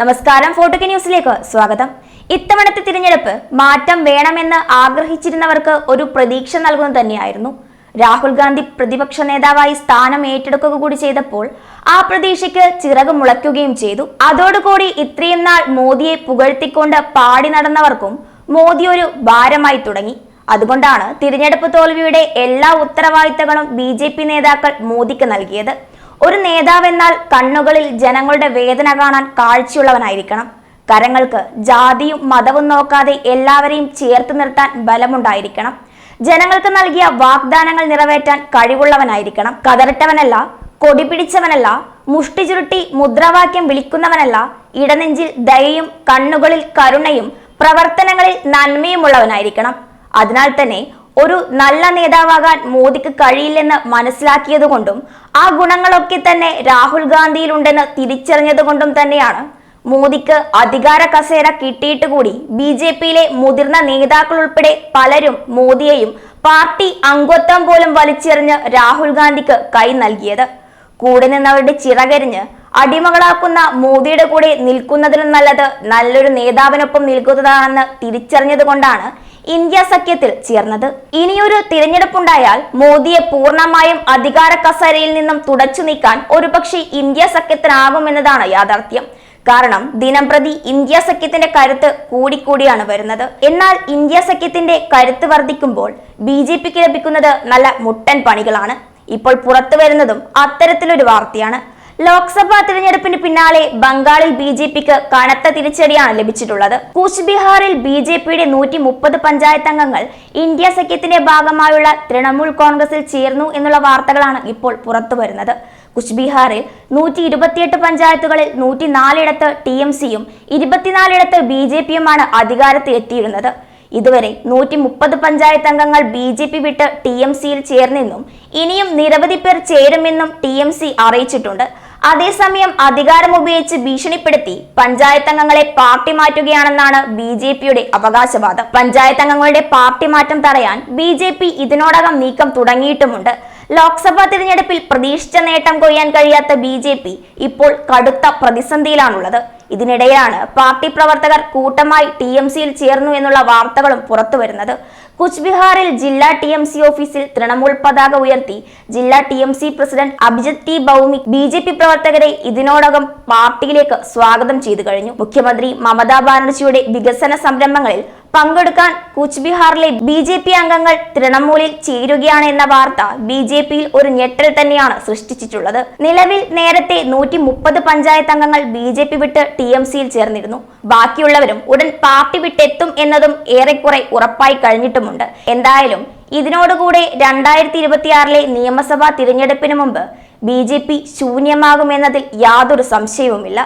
നമസ്കാരം ഫോട്ടോക്ക് ന്യൂസിലേക്ക് സ്വാഗതം. ഇത്തവണത്തെ തിരഞ്ഞെടുപ്പ് മാറ്റം വേണമെന്ന് ആഗ്രഹിച്ചിരുന്നവർക്ക് ഒരു പ്രതീക്ഷ നൽകുന്നത് തന്നെയായിരുന്നു. രാഹുൽ ഗാന്ധി പ്രതിപക്ഷ നേതാവായി സ്ഥാനം ഏറ്റെടുക്കുക കൂടി ചെയ്തപ്പോൾ ആ പ്രതീക്ഷയ്ക്ക് ചിറക് മുളയ്ക്കുകയും ചെയ്തു. അതോടുകൂടി ഇത്രയും നാൾ മോദിയെ പുകഴ്ത്തിക്കൊണ്ട് പാടി നടന്നവർക്കും മോദി ഒരു ഭാരമായി തുടങ്ങി. അതുകൊണ്ടാണ് തിരഞ്ഞെടുപ്പ് തോൽവിയുടെ എല്ലാ ഉത്തരവാദിത്തങ്ങളും ബി നേതാക്കൾ മോദിക്ക് നൽകിയത്. ഒരു നേതാവെന്നാൽ കണ്ണുകളിൽ ജനങ്ങളുടെ വേദന കാണാൻ കാഴ്ചയുള്ളവനായിരിക്കണം. കരങ്ങൾക്ക് ജാതിയും മതവും നോക്കാതെ എല്ലാവരെയും ചേർത്ത് നിർത്താൻ ബലമുണ്ടായിരിക്കണം. ജനങ്ങൾക്ക് നൽകിയ വാഗ്ദാനങ്ങൾ നിറവേറ്റാൻ കഴിവുള്ളവനായിരിക്കണം. കതറിട്ടവനല്ല കൊടി പിടിച്ചവനല്ല മുഷ്ടി ചുരുട്ടി മുദ്രാവാക്യം വിളിക്കുന്നവനല്ല ഇടനെഞ്ചിൽ ദയയും കണ്ണുകളിൽ കരുണയും പ്രവർത്തനങ്ങളിൽ നന്മയുമുള്ളവനായിരിക്കണം. അതിനാൽ തന്നെ ഒരു നല്ല നേതാവാകാൻ മോദിക്ക് കഴിയില്ലെന്ന് മനസ്സിലാക്കിയതുകൊണ്ടും ആ ഗുണങ്ങളൊക്കെ തന്നെ രാഹുൽ ഗാന്ധിയിലുണ്ടെന്ന് തിരിച്ചറിഞ്ഞതുകൊണ്ടും തന്നെയാണ് മോദിക്ക് അധികാര കസേര കിട്ടിയിട്ട് കൂടി ബി ജെ പിയിലെ മുതിർന്ന നേതാക്കൾ ഉൾപ്പെടെ പലരും മോദിയെയും പാർട്ടി അംഗത്വം പോലും വലിച്ചെറിഞ്ഞ് രാഹുൽ ഗാന്ധിക്ക് കൈ നൽകിയത്. കൂടെ നിന്നവരുടെ ചിറകരിഞ്ഞ് അടിമകളാക്കുന്ന മോദിയുടെ കൂടെ നിൽക്കുന്നതിലും നല്ലത് നല്ലൊരു നേതാവിനൊപ്പം നിൽക്കുന്നതാണെന്ന് തിരിച്ചറിഞ്ഞതുകൊണ്ടാണ് ഇന്ത്യ സഖ്യത്തിൽ ചേർന്നത്. ഇനിയൊരു തിരഞ്ഞെടുപ്പുണ്ടായാൽ മോദിയെ പൂർണമായും അധികാര കസേരയിൽ നിന്നും തുടച്ചു നീക്കാൻ ഒരുപക്ഷെ ഇന്ത്യ സഖ്യത്തിനാകുമെന്നതാണ് യാഥാർത്ഥ്യം. കാരണം ദിനംപ്രതി ഇന്ത്യ സഖ്യത്തിന്റെ കരുത്ത് കൂടിക്കൂടിയാണ് വരുന്നത്. എന്നാൽ ഇന്ത്യ സഖ്യത്തിന്റെ കരുത്ത് വർദ്ധിക്കുമ്പോൾ ബി ജെ പിക്ക് ലഭിക്കുന്നത് നല്ല മുട്ടൻ പണികളാണ്. ഇപ്പോൾ പുറത്തു വരുന്നതും അത്തരത്തിലൊരു വാർത്തയാണ്. ലോക്സഭാ തിരഞ്ഞെടുപ്പിന് പിന്നാലെ ബംഗാളിൽ ബി ജെ പിക്ക് കനത്ത തിരിച്ചടിയാണ് ലഭിച്ചിട്ടുള്ളത്. കൂച്ച് ബിഹാറിൽ ബി ജെ പിയുടെ നൂറ്റി മുപ്പത് പഞ്ചായത്ത് അംഗങ്ങൾ ഇന്ത്യ സഖ്യത്തിന്റെ ഭാഗമായുള്ള തൃണമൂൽ കോൺഗ്രസിൽ ചേർന്നു എന്നുള്ള വാർത്തകളാണ് ഇപ്പോൾ പുറത്തു വരുന്നത്. കുച്ച് ബിഹാറിൽ നൂറ്റി ഇരുപത്തിയെട്ട് പഞ്ചായത്തുകളിൽ നൂറ്റി നാലിടത്ത് ടി എം സിയും ഇരുപത്തിനാലിടത്ത് ബി ജെ പിയുമാണ് അധികാരത്തിൽ എത്തിയിരുന്നത്. ഇതുവരെ നൂറ്റി മുപ്പത് പഞ്ചായത്ത് അംഗങ്ങൾ ബി ജെ പി വിട്ട് ടി എം സിയിൽ ചേർന്നെന്നും ഇനിയും നിരവധി പേർ ചേരുമെന്നും ടി എം സി അറിയിച്ചിട്ടുണ്ട്. അതേസമയം അധികാരം ഉപയോഗിച്ച് ഭീഷണിപ്പെടുത്തി പഞ്ചായത്ത് അംഗങ്ങളെ പാർട്ടി മാറ്റുകയാണെന്നാണ് ബി ജെ പിയുടെ അവകാശവാദം. പഞ്ചായത്ത് അംഗങ്ങളുടെ പാർട്ടി മാറ്റം തടയാൻ ബി ജെ പി ഇതിനോടകം നീക്കം തുടങ്ങിയിട്ടുമുണ്ട്. ലോക്സഭാ തിരഞ്ഞെടുപ്പിൽ പ്രതീക്ഷിച്ച നേട്ടം കൊയ്യാൻ കഴിയാത്ത ബി ജെ പി ഇപ്പോൾ കടുത്ത പ്രതിസന്ധിയിലാണുള്ളത്. ഇതിനിടെയാണ് പാർട്ടി പ്രവർത്തകർ കൂട്ടമായി ടി എം സിയിൽ ചേർന്നു എന്നുള്ള വാർത്തകളും പുറത്തു വരുന്നത് കുച്ച് ബിഹാറിൽ ജില്ലാ ടി എം സി ഓഫീസിൽ തൃണമൂൽ പതാക ഉയർത്തി ജില്ലാ T M C president Abhijit T Bhowmik B J P പ്രവർത്തകരെ ഇതിനോടകം പാർട്ടിയിലേക്ക് സ്വാഗതം ചെയ്തു കഴിഞ്ഞു. മുഖ്യമന്ത്രി മമതാ ബാനർജിയുടെ വികസന സംരംഭങ്ങളിൽ പങ്കെടുക്കാൻ കൂച്ച് ബിഹാറിലെ ബി ജെ പി അംഗങ്ങൾ തൃണമൂലിൽ ചേരുകയാണ് എന്ന വാർത്ത ബി ജെ പിയിൽ ഒരു ഞെട്ടൽ തന്നെയാണ് സൃഷ്ടിച്ചിട്ടുള്ളത്. നിലവിൽ നേരത്തെ നൂറ്റി മുപ്പത് പഞ്ചായത്ത് അംഗങ്ങൾ ബി ജെ പി വിട്ട് ടി എം സിയിൽ ചേർന്നിരുന്നു. ബാക്കിയുള്ളവരും ഉടൻ പാർട്ടി വിട്ടെത്തും എന്നതും ഏറെക്കുറെ ഉറപ്പായി കഴിഞ്ഞിട്ടുമുണ്ട്. എന്തായാലും ഇതിനോടുകൂടെ രണ്ടായിരത്തി ഇരുപത്തിയാറിലെ നിയമസഭാ തിരഞ്ഞെടുപ്പിന് മുമ്പ് ബി ജെ പി ശൂന്യമാകുമെന്നതിൽ യാതൊരു സംശയവുമില്ല.